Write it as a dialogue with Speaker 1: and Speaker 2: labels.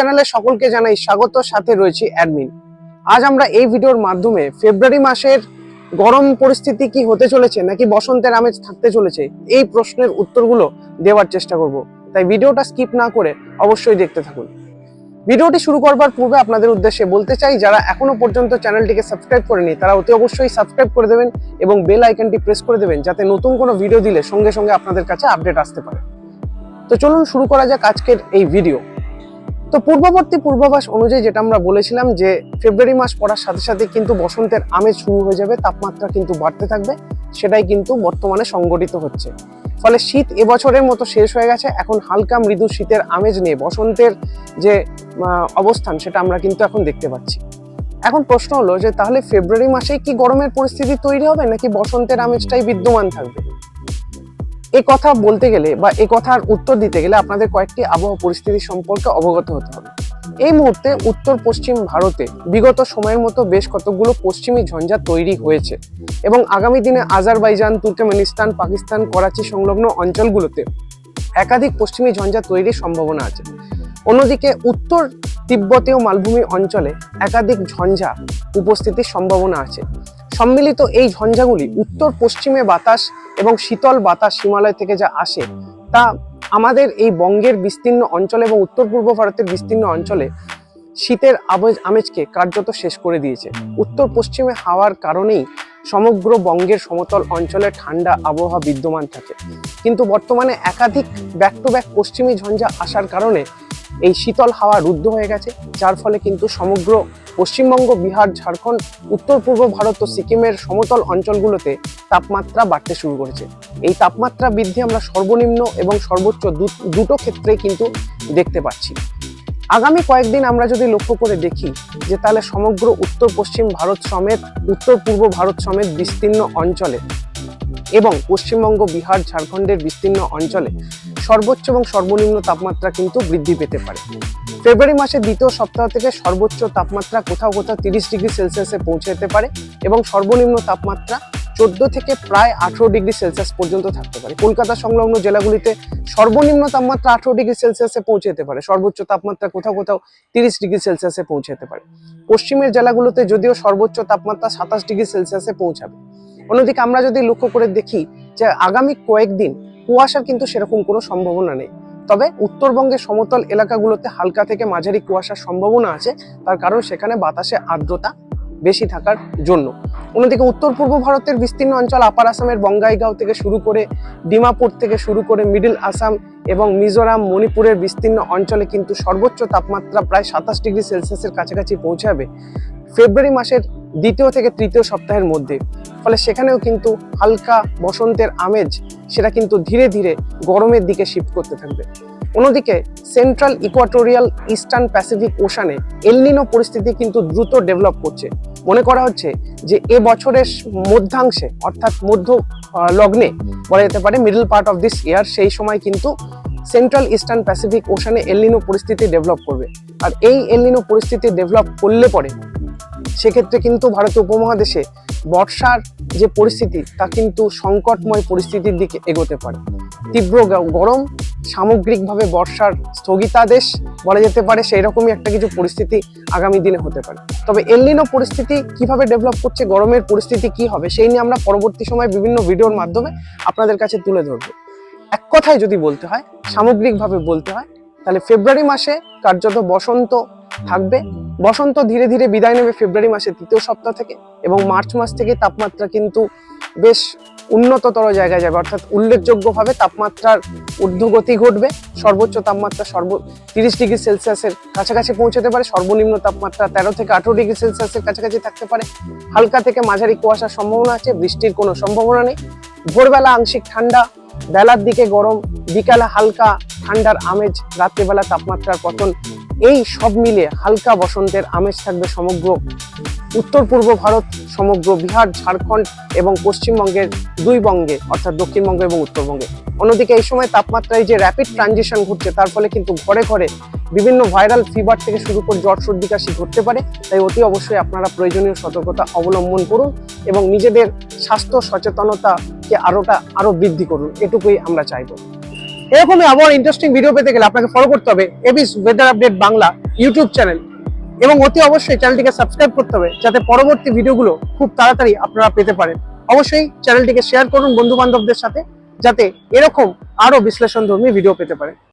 Speaker 1: চ্যানেলে সকলকে জানাই স্বাগত, সাথে রয়েছে অ্যাডমিন আজ আমরা এই ভিডিওর মাধ্যমে ফেব্রুয়ারি মাসের গরম পরিস্থিতি কি হতে চলেছে, নাকি বসন্তের আমেজ থাকতে চলেছে, এই প্রশ্নের উত্তরগুলো দেওয়ার চেষ্টা করব। তাই ভিডিওটা স্কিপ না করে অবশ্যই দেখতে থাকুন। ভিডিওটি শুরু করবার পূর্বে আপনাদের উদ্দেশ্যে বলতে চাই, যারা এখনও পর্যন্ত চ্যানেলটিকে সাবস্ক্রাইব করেনি, তারা অতি অবশ্যই সাবস্ক্রাইব করে দেবেন এবং বেল আইকনটি প্রেস করে দেবেন, যাতে নতুন কোনো ভিডিও দিলে সঙ্গে সঙ্গে আপনাদের কাছে আপডেট আসতে পারে। তো চলুন শুরু করা যাক আজকের এই ভিডিও তো পূর্ববর্তী পূর্বাভাস অনুযায়ী যেটা আমরা বলেছিলাম যে ফেব্রুয়ারি মাস পড়ার সাথে সাথে কিন্তু বসন্তের আমেজ শুরু হয়ে যাবে, তাপমাত্রা কিন্তু বাড়তে থাকবে, সেটাই কিন্তু বর্তমানে সংগঠিত হচ্ছে। ফলে শীত এবছরের মতো শেষ হয়ে গেছে, এখন হালকা মৃদু শীতের আমেজ নিয়ে বসন্তের যে অবস্থান সেটা আমরা কিন্তু এখন দেখতে পাচ্ছি। এখন প্রশ্ন হলো যে তাহলে ফেব্রুয়ারি মাসে কি গরমের পরিস্থিতি তৈরি হবে, নাকি বসন্তের আমেজটাই বিদ্যমান থাকবে? এ কথা বলতে গেলে বা এ কথার উত্তর দিতে গেলে আপনাদের কয়েকটি আবহাওয়া পরিস্থিতি সম্পর্কে অবগত হতে হবে। এই মুহূর্তে উত্তর পশ্চিম ভারতে বিগত সময়ের মতো বেশ কতগুলো পশ্চিমী ঝঞ্ঝা তৈরি হয়েছে এবং আগামী দিনে আজারবাইজান, তুর্কমেনিস্তান, পাকিস্তান, করাচি সংলগ্ন অঞ্চলগুলোতে একাধিক পশ্চিমী ঝঞ্ঝা তৈরির সম্ভাবনা আছে। অন্যদিকে উত্তর তিব্বতীয় মালভূমি অঞ্চলে একাধিক ঝঞ্ঝা উপস্থিতির সম্ভাবনা আছে। সম্মিলিত এই ঝঞ্ঝাগুলি উত্তর পশ্চিমে বাতাস এবং শীতল বাতাস হিমালয় থেকে যা আসে, তা আমাদের এই বঙ্গের বিস্তীর্ণ অঞ্চলে এবং উত্তর পূর্ব ভারতের বিস্তীর্ণ অঞ্চলে শীতের আবেজ আমেজকে কার্যত শেষ করে দিয়েছে। উত্তর পশ্চিমে হাওয়ার কারণেই সমগ্র বঙ্গের সমতল অঞ্চলে ঠান্ডা আবহাওয়া বিদ্যমান থাকে। কিন্তু বর্তমানে একাধিক ব্যাক টু ব্যাক পশ্চিমী ঝঞ্ঝা আসার কারণে এই শীতল হাওয়া রুদ্ধ হয়ে গেছে, যার ফলে কিন্তু সমগ্র পশ্চিমবঙ্গ, বিহার, ঝাড়খণ্ড, উত্তর পূর্ব ভারত ও সিকিমের সমতল অঞ্চলগুলোতে তাপমাত্রা বাড়তে শুরু করেছে। এই তাপমাত্রা বৃদ্ধি আমরা সর্বনিম্ন এবং সর্বোচ্চ দুটো ক্ষেত্রে কিন্তু দেখতে পাচ্ছি। আগামী কয়েকদিন আমরা যদি লক্ষ্য করে দেখি যে তাহলে সমগ্র উত্তর পশ্চিম ভারত সমেত, উত্তর পূর্ব ভারত সমেত বিস্তীর্ণ অঞ্চলে এবং পশ্চিমবঙ্গ, বিহার, ঝাড়খণ্ডের বিস্তীর্ণ অঞ্চলে সর্বোচ্চ এবং সর্বনিম্ন তাপমাত্রা কিন্তু বৃদ্ধি পেতে পারে। ফেব্রুয়ারি মাসের দ্বিতীয় সপ্তাহ থেকে সর্বোচ্চ তাপমাত্রা কোথাও কোথাও তিরিশ ডিগ্রি সেলসিয়াসে পৌঁছে যেতে পারে এবং সর্বনিম্ন তাপমাত্রা চোদ্দ থেকে প্রায় আঠেরো ডিগ্রি সেলসিয়াস পর্যন্ত থাকতে পারে। কলকাতা সংলগ্ন জেলাগুলিতে সর্বনিম্ন তাপমাত্রা আঠেরো ডিগ্রি সেলসিয়াসে পৌঁছে যেতে পারে। সর্বোচ্চ তাপমাত্রা কোথাও কোথাও তিরিশ ডিগ্রি সেলসিয়াসে পৌঁছে যেতে পারে। পশ্চিমের জেলাগুলোতে যদিও সর্বোচ্চ তাপমাত্রা সাতাশ ডিগ্রি সেলসিয়াসে পৌঁছাবে। অন্যদিকে আমরা যদি লক্ষ্য করে দেখি যে আগামী কয়েকদিন কুয়াশার কিন্তু সেরকম কোনো সম্ভাবনা নেই। তবে উত্তরবঙ্গের সমতল এলাকাগুলোতে হালকা থেকে মাঝারি কুয়াশার সম্ভাবনা আছে, তার কারণ সেখানে বাতাসে আর্দ্রতা বেশি থাকার জন্য। অন্যদিকে উত্তর পূর্ব ভারতের বিস্তীর্ণ অঞ্চল আপার আসামের বঙ্গাইগাঁও থেকে শুরু করে ডিমাপুর থেকে শুরু করে মিডল আসাম এবং মিজোরাম, মণিপুরের বিস্তীর্ণ অঞ্চলে কিন্তু সর্বোচ্চ তাপমাত্রা প্রায় সাতাশ ডিগ্রি সেলসিয়াসের কাছাকাছি পৌঁছাবে ফেব্রুয়ারি মাসের দ্বিতীয় থেকে তৃতীয় সপ্তাহের মধ্যে। ফলে সেখানেও কিন্তু হালকা বসন্তের আমেজ, সেটা কিন্তু ধীরে ধীরে গরমের দিকে শিফট করতে থাকবে। অন্যদিকে সেন্ট্রাল ইকুয়াটোরিয়াল ইস্টার্ন প্যাসিফিক ওশানে এলনিনো পরিস্থিতি কিন্তু দ্রুত ডেভেলপ করছে। মনে করা হচ্ছে যে, এ বছরের মধ্যাংশে, অর্থাৎ মধ্য লগ্নে, বলা যেতে পারে middle part of this year সেই সময় কিন্তু সেন্ট্রাল ইস্টার্ন প্যাসিফিক ওশানে এলনিনো পরিস্থিতি ডেভেলপ করবে। আর এই এলনিনো পরিস্থিতি ডেভেলপ করলে পরে সেক্ষেত্রে কিন্তু ভারতীয় উপমহাদেশে বর্ষার যে পরিস্থিতি, তা কিন্তু সংকটময় পরিস্থিতির দিকে এগোতে পারে। তীব্র গরম, সামগ্রিকভাবে বর্ষার স্থগিতাদেশ বলা যেতে পারে সেই রকমই একটা কিছু পরিস্থিতি আগামী দিনে হতে পারে। তবে এলিনো পরিস্থিতি কীভাবে ডেভেলপ করছে, গরমের পরিস্থিতি কি হবে, সেই নিয়ে আমরা পরবর্তী সময় বিভিন্ন ভিডিওর মাধ্যমে আপনাদের কাছে তুলে ধরবো। এক কথায় যদি বলতে হয়, সামগ্রিকভাবে বলতে হয়, তাহলে ফেব্রুয়ারি মাসে কার্যত বসন্ত থাকবে। বসন্ত ধীরে ধীরে বিদায় নেবে ফেব্রুয়ারি মাসের তৃতীয় সপ্তাহ থেকে এবং মার্চ মাস থেকে তাপমাত্রা কিন্তু বেশ উন্নততর জায়গায় যাবে। অর্থাৎ উল্লেখযোগ্যভাবে তাপমাত্রার ঊর্ধ্বগতি ঘটবে। সর্বোচ্চ তাপমাত্রা সর্ব তিরিশ ডিগ্রি সেলসিয়াসের কাছাকাছি পৌঁছাতে পারে। সর্বনিম্ন তাপমাত্রা তেরো থেকে আঠেরো ডিগ্রি সেলসিয়াসের কাছাকাছি থাকতে পারে। হালকা থেকে মাঝারি কুয়াশার সম্ভাবনা আছে। বৃষ্টির কোনো সম্ভাবনা নেই। ভোরবেলা আংশিক ঠান্ডা, বেলার দিকে গরম, বিকালে হালকা ঠান্ডার আমেজ, রাত্রিবেলা তাপমাত্রার পতন এই সব মিলিয়ে হালকা বসন্তের আমেজ থাকবে সমগ্র উত্তর পূর্ব ভারত, সমগ্র বিহার, ঝাড়খণ্ড এবং পশ্চিমবঙ্গের দুই বঙ্গে, অর্থাৎ দক্ষিণবঙ্গ এবং উত্তরবঙ্গে। অন্যদিকে এই সময় তাপমাত্রায় যে র্যাপিড ট্রানজিশন ঘটছে, তার ফলে কিন্তু ঘরে ঘরে বিভিন্ন ভাইরাল ফিভার থেকে শুরু করে জ্বর, সর্দি, কাশি ঘটতে পারে। তাই অতি অবশ্যই আপনারা প্রয়োজনীয় সতর্কতা অবলম্বন করুন এবং নিজেদের স্বাস্থ্য সচেতনতাকে আরোটা আরও বৃদ্ধি করুন। এটুকুই আমরা চাইব। এরকমই আবার ইন্টারেস্টিং ভিডিও পেতে গেলে আপনাকে ফলো করতে হবে এবিস weather update Bangla YouTube channel এবং অতি অবশ্যই চ্যানেলটিকে সাবস্ক্রাইব করতে হবে যাতে পরবর্তী ভিডিওগুলো খুব তাড়াতাড়ি আপনারা পেতে পারেন। অবশ্যই চ্যানেলটিকে শেয়ার করুন বন্ধু বান্ধবদের সাথে যাতে এরকম আরও বিশ্লেষণধর্মী ভিডিও পেতে পারেন।